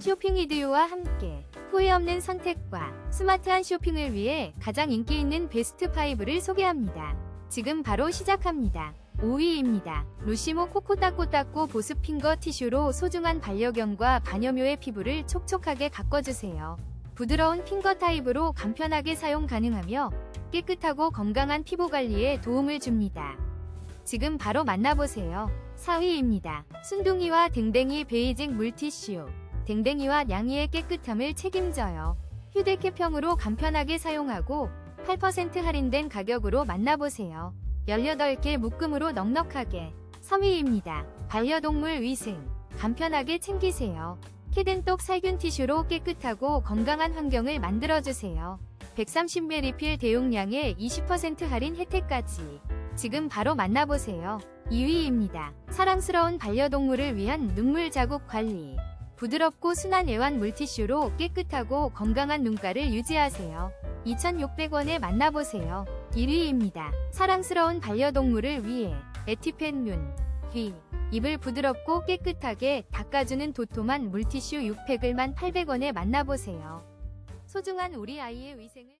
쇼핑 이디오와 함께 후회 없는 선택과 스마트한 쇼핑을 위해 가장 인기 있는 베스트 5를 소개합니다. 지금 바로 시작합니다. 5위입니다. 루시모 코코따꼬따꼬 보습핑거 티슈로 소중한 반려견과 반려묘의 피부를 촉촉하게 가꿔주세요. 부드러운 핑거 타입으로 간편하게 사용 가능하며 깨끗하고 건강한 피부 관리에 도움을 줍니다. 지금 바로 만나보세요. 4위입니다. 순둥이와 댕댕이 베이징 물티슈. 댕댕이와 냥이의 깨끗함을 책임져요. 휴대캐평으로 간편하게 사용하고 8% 할인된 가격으로 만나보세요. 18개 묶음으로 넉넉하게 3위입니다. 반려동물 위생 간편하게 챙기세요. 캐덴톡 살균 티슈로 깨끗하고 건강한 환경을 만들어주세요. 130ml 대용량에 20% 할인 혜택까지 지금 바로 만나보세요. 2위입니다. 사랑스러운 반려동물을 위한 눈물 자국 관리 부드럽고 순한 애완 물티슈로 깨끗하고 건강한 눈가를 유지하세요. 2,600원에 만나보세요. 1위입니다. 사랑스러운 반려동물을 위해 에티펜 눈, 귀, 입을 부드럽고 깨끗하게 닦아주는 도톰한 물티슈 6팩을 1,800원에 만나보세요. 소중한 우리 아이의 위생을